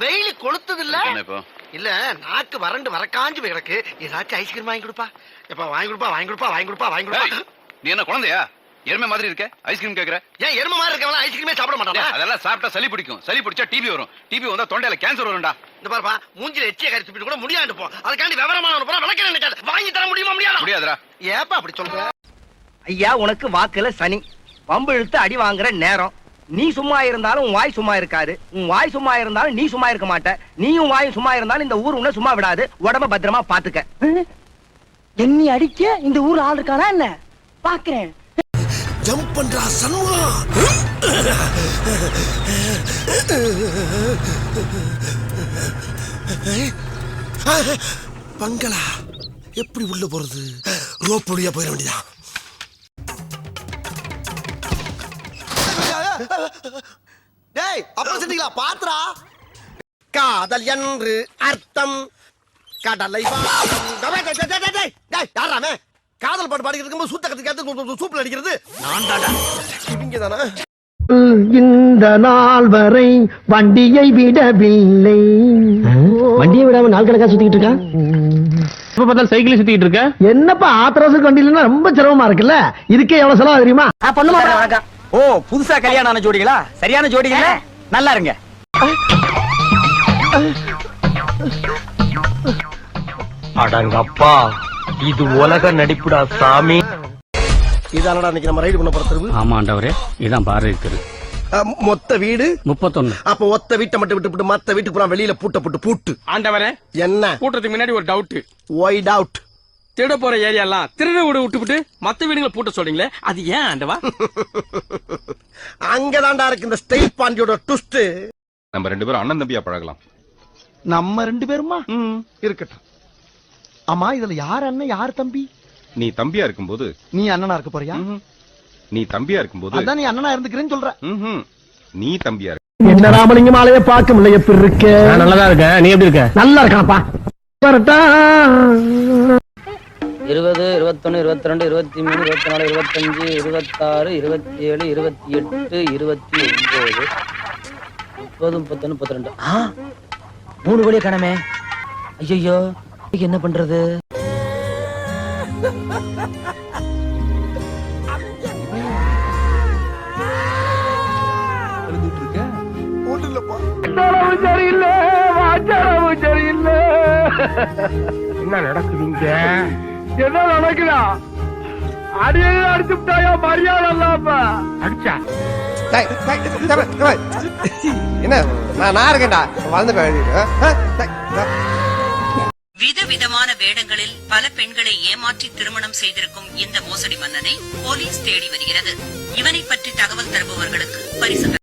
கொளுத்துது இல்ல இல்ல நாக்கு வறண்டு வரக்காஞ்சு போய் கிடக்கு. ஏதாச்சும் ஐஸ்கிரீம் வாங்கி கொடுப்பா. எப்பா வாங்கி கொடுப்பா வாங்கி கொடுப்பா வாங்கி கொடுப்பா வாங்கி கொடுப்பா. நீ என்ன குழந்தையா? எருமை மாதிரி இருக்க? ஐஸ்கிரீம் கேக்குற? ஏன் எரும மாதிரி இருக்கவங்க ஐஸ்கிரீமே சாப்பிட மாட்டானா ஏய், அதெல்லாம் சாப்பிட்டா சளி பிடிக்கும். சளி பிடிச்சா டிபி வரும். டிபி வந்தா தொண்டையில கேன்சர் வரும்டா. இந்த பாருப்பா மூஞ்சில எச்சிய கறி துப்பிட்டு கூட முடியாது போ. அதுக்காண்டி விவரமான போறா விளக்க நினைக்காது வாங்கி தர முடியுமா முடியாது? முடியாதுடா. ஏப்பா அப்படி சொல்ற? ஐயா உனக்கு வாக்குல சனி. வம்பு இழுத்து அடி வாங்குற நேரம். நீ சும்மா இருந்தாலும் உன் வாய் சும்மா இருக்காது. உன் வாய் சும்மா இருந்தாலும் நீ சும்மா இருக்க மாட்ட. நீயும் வாயும் சும்மா இருந்தாலும் இந்த ஊர் உன்னை சும்மா விடாது. உடம்ப பத்திரமா பாத்துக்க. என்னை அடிக்க இந்த ஊர் ஆள் இருக்கானா என்ன? பாக்குறேன். ஜம்ப் பண்றா சண்முகம் பங்களா எப்படி உள்ள போறது? ரோப் வழியா போயிட வேண்டியதா டேய் அப்புறம் செஞ்சீங்களா பாத்துறா. காதல் என்று அர்த்தம். கடலை யார்றாமே காதல் பாட்டு பாடிக்கிட்டு இருக்கும்போது சூத்த கத்துக்காத்து சூப்பில் அடிக்கிறது. நான் தாண்டா இவங்க தானே இந்த நாள் வரை வண்டியை விடவில்லை. வண்டியை விடாம நாள் கணக்கா சுத்திட்டு இருக்கான் எப்ப பார்த்தாலும் சைக்கிள் சுத்திட்டு இருக்க? என்னப்பா ஆத்திரவசம் வண்டி இல்லைன்னா ரொம்ப சிரமமா இருக்குல்ல? இதுக்கே எவ்வளவு செலவு தெரியுமா? பொண்ணு வணக்கம். ஓ புதுசா கல்யாணம் ஆன ஜோடிகளா? சரியான ஜோடிகளா? நல்லா இருங்க. அடங்கப்பா இது உலக நடிப்புடா சாமி. இதானடா இன்னைக்கு நம்ம ரைடு பண்ண போற தெருவு? ஆமாண்டவரே இதான் பாரதி தெரு. மொத்த வீடு? முப்பத்தொன்னு. அப்ப ஒத்த வீட்டை மட்டும் விட்டு மத்த வீட்டுக்கு போனா வெளியில பூட்ட போட்டு பூட்டு. ஆண்டவரே என்ன? கூட்டத்துக்கு முன்னாடி ஒரு டவுட் ஒயிட் அவுட் திருட போற ஏரியா எல்லாம் திருட வீடு விட்டுவிட்டு மத்த வீடுகளை பூட்ட சொல்றீங்களே? அது ஏன் ஆண்டவா? அங்கதான்டா இருக்கு இந்த ஸ்டைல் பாண்டியோட ட்விஸ்ட் நம்ம ரெண்டு பேரும் அண்ணன் தம்பியா பழகலாம். நம்ம ரெண்டு பேருமா? இருக்கட்டும். ஆமா இதுல யார் அண்ணன் யார் தம்பி? நீ தம்பியா இருக்கும்போது நீ அண்ணனா இருக்க போறியா. நீ தம்பியா இருக்கும்போது அதான் நீ அண்ணனா இருந்துக்கிறேன்னு சொல்ற. நீ தம்பியா இருக்க என்ன ராமலிங்கம் ஆலைய பார்க்க முடியல எப்படி இருக்க? நல்லதா இருக்க நீ எப்படி இருக்க? நல்லா இருக்கானப்பா. இருபது இருபத்தொன்னு இருபத்தி ரெண்டு இருபத்தி மூணு இருபத்தி நாலு இருபத்தஞ்சு இருபத்தாறு இருபத்தி ஏழு இருபத்தி எட்டு இருபத்தி ஒன்பது முப்பது முப்பத்தொன்னு முப்பத்தி ரெண்டு ஆ? மூணு கோடியே கடமை ஐயோ என்ன பண்றது? சரியில்லை சரியில்லை. என்ன நடக்குதுங்க என்ன நடக்குதா அடியே அடிச்சுட்டாயா மரியாதை இல்லாம அடிச்சா? என்ன? நான் நான் இருக்கேன்டா. வளர்ந்து விதவிதமான வேடங்களில் பல பெண்களை ஏமாற்றி திருமணம் செய்திருக்கும் இந்த மோசடி மன்னனை போலீஸ் தேடி வருகிறது. இவனை பற்றி தகவல் தருபவர்களுக்கு பரிசு